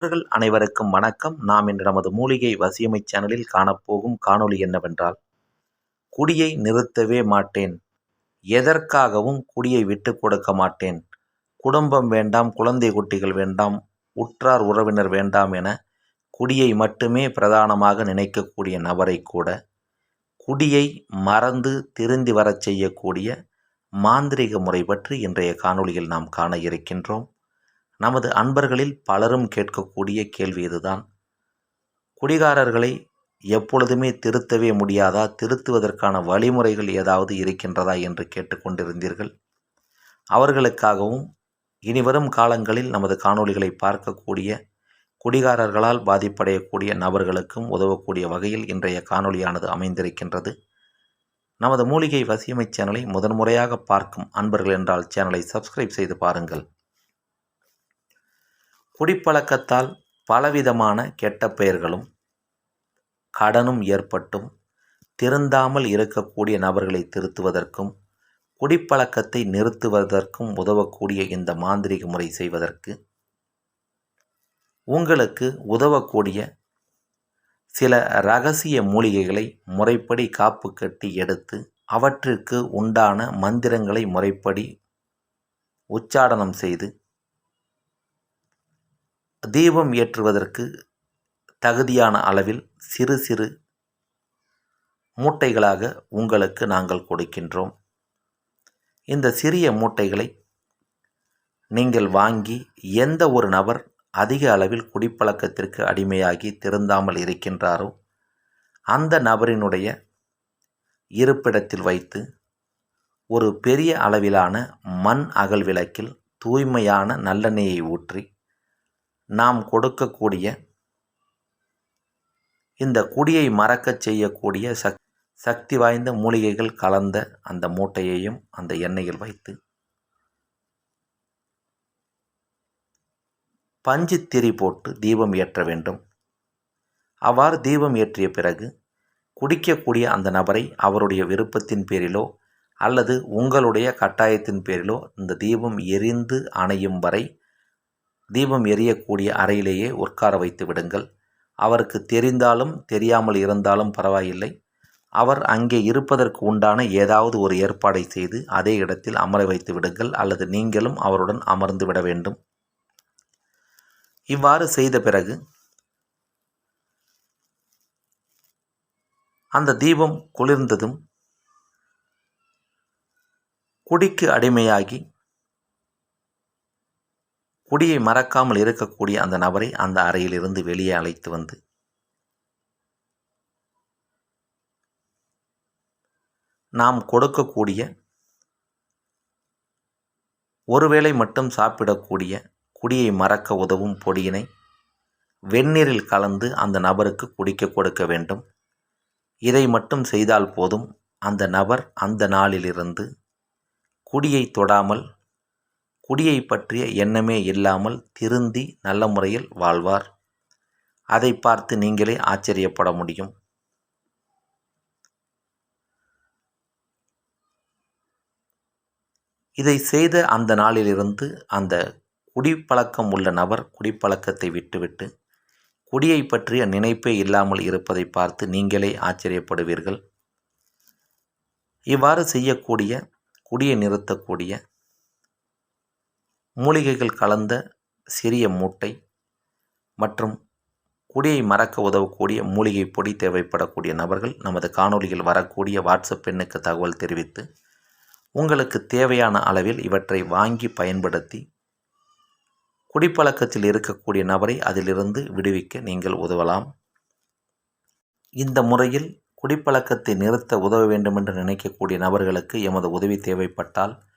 நண்பர்கள் அனைவருக்கும் வணக்கம். நாம் இன்று நமது மூலிகை வசியமை சேனலில் காணப்போகும் காணொளி என்னவென்றால் குடியை நிறுத்தவே மாட்டேன். எதற்காகவும் குடியை விட்டு கொடுக்க மாட்டேன். குடும்பம் வேண்டாம் குழந்தை குட்டிகள் வேண்டாம் உற்றார் உறவினர் வேண்டாம் என குடியை மட்டுமே பிரதானமாக நினைக்கக்கூடிய நபரை கூட குடியை மறந்து திருந்தி வரச் செய்யக்கூடிய மாந்திரிக முறை பற்றி இன்றைய காணொளியில் நாம் காண இருக்கின்றோம். நமது அன்பர்களில் பலரும் கேட்கக்கூடிய கேள்வி இதுதான். குடிகாரர்களை எப்பொழுதுமே திருத்தவே முடியாதா? திருத்துவதற்கான வழிமுறைகள் ஏதாவது இருக்கின்றதா? என்று கேட்டுக்கொண்டிருந்தீர்கள் அவர்களுக்காகவும் இனிவரும் காலங்களில் நமது காணொளிகளை பார்க்கக்கூடிய குடிகாரர்களால் பாதிப்படையக்கூடிய நபர்களுக்கும் உதவக்கூடிய வகையில் இன்றைய காணொளியானது அமைந்திருக்கின்றது. நமது மூலிகை வசியமை சேனலை முதன்முறையாக பார்க்கும் அன்பர்கள் என்றால் சேனலை சப்ஸ்கிரைப் செய்து பாருங்கள். குடிப்பழக்கத்தால் பலவிதமான கெட்ட பெயர்களும் கடனும் ஏற்பட்டும். திருந்தாமல் இருக்கக்கூடிய நபர்களை திருத்துவதற்கும் குடிப்பழக்கத்தை நிறுத்துவதற்கும் உதவக்கூடிய இந்த மாந்திரிக முறை செய்வதற்கு உங்களுக்கு உதவக்கூடிய சில ரகசிய மூலிகைகளை முறைப்படி காப்பு கட்டி எடுத்து அவற்றிற்கு உண்டான மந்திரங்களை முறைப்படி உச்சாடனம் செய்து தீபம் ஏற்றுவதற்கு தகுதியான அளவில் சிறு சிறு மூட்டைகளாக உங்களுக்கு நாங்கள் கொடுக்கின்றோம். இந்த சிறிய மூட்டைகளை நீங்கள் வாங்கி எந்த ஒரு நபர் அதிக அளவில் குடிப்பழக்கத்திற்கு அடிமையாகி திருந்தாமல் இருக்கின்றாரோ அந்த நபரினுடைய இருப்பிடத்தில் வைத்து ஒரு பெரிய அளவிலான மண் அகல் விளக்கில் தூய்மையான நல்லெண்ணெயை ஊற்றி நாம் கொடுக்கக்கூடிய இந்த குடியை மறக்கச் செய்யக்கூடிய சக் சக்தி வாய்ந்த மூலிகைகள் கலந்த அந்த மூட்டையையும் அந்த எண்ணெயில் வைத்து பஞ்சு திரி போட்டு தீபம் ஏற்ற வேண்டும். அவ்வாறு தீபம் ஏற்றிய பிறகு குடிக்கக்கூடிய அந்த நபரை அவருடைய விருப்பத்தின் பேரிலோ அல்லது உங்களுடைய கட்டாயத்தின் பேரிலோ இந்த தீபம் எரிந்து அணையும் வரை தீபம் எரியக்கூடிய அறையிலேயே உட்கார வைத்து விடுங்கள். அவருக்கு தெரிந்தாலும் தெரியாமல் இருந்தாலும் பரவாயில்லை. அவர் அங்கே இருப்பதற்கு உண்டான ஏதாவது ஒரு ஏற்பாடை செய்து அதே இடத்தில் அமர வைத்து விடுங்கள் அல்லது நீங்களும் அவருடன் அமர்ந்து விட வேண்டும். இவ்வாறு செய்த பிறகு அந்த தீபம் குளிர்ந்ததும் குடிக்கு அடிமையாகி குடியை மறக்காமல் இருக்கக்கூடிய அந்த நபரை அந்த அறையிலிருந்து வெளியே அழைத்து வந்து நாம் கொடுக்கக்கூடிய ஒருவேளை மட்டும் சாப்பிடக்கூடிய குடியை மறக்க உதவும் பொடியினை வெந்நீரில் கலந்து அந்த நபருக்கு குடிக்க கொடுக்க வேண்டும். இதை மட்டும் செய்தால் போதும். அந்த நபர் அந்த நாளிலிருந்து குடியை தொடாமல் குடியை பற்றிய எண்ணமே இல்லாமல் திருந்தி நல்ல முறையில் வாழ்வார். அதை பார்த்து நீங்களே ஆச்சரியப்பட முடியும். இதை செய்த அந்த நாளிலிருந்து அந்த குடிப்பழக்கம் உள்ள நபர் குடிப்பழக்கத்தை விட்டுவிட்டு குடியை பற்றிய நினைப்பே இல்லாமல் இருப்பதை பார்த்து நீங்களே ஆச்சரியப்படுவீர்கள். இவ்வாறு செய்யக்கூடிய குடியை நிறுத்தக்கூடிய மூலிகைகள் கலந்த சிறிய மூட்டை மற்றும் குடியை மறக்க உதவக்கூடிய மூலிகை பொடி தேவைப்படக்கூடிய நபர்கள் நமது காணொலியில் வரக்கூடிய வாட்ஸ்அப் எண்ணுக்கு தகவல் தெரிவித்து உங்களுக்கு தேவையான அளவில் இவற்றை வாங்கி பயன்படுத்தி குடிப்பழக்கத்தில் இருக்கக்கூடிய நபரை அதிலிருந்து விடுவிக்க நீங்கள் உதவலாம். இந்த முறையில் குடிப்பழக்கத்தை நிறுத்த உதவ வேண்டுமென்று நினைக்கக்கூடிய நபர்களுக்கு எமது உதவி தேவைப்பட்டால்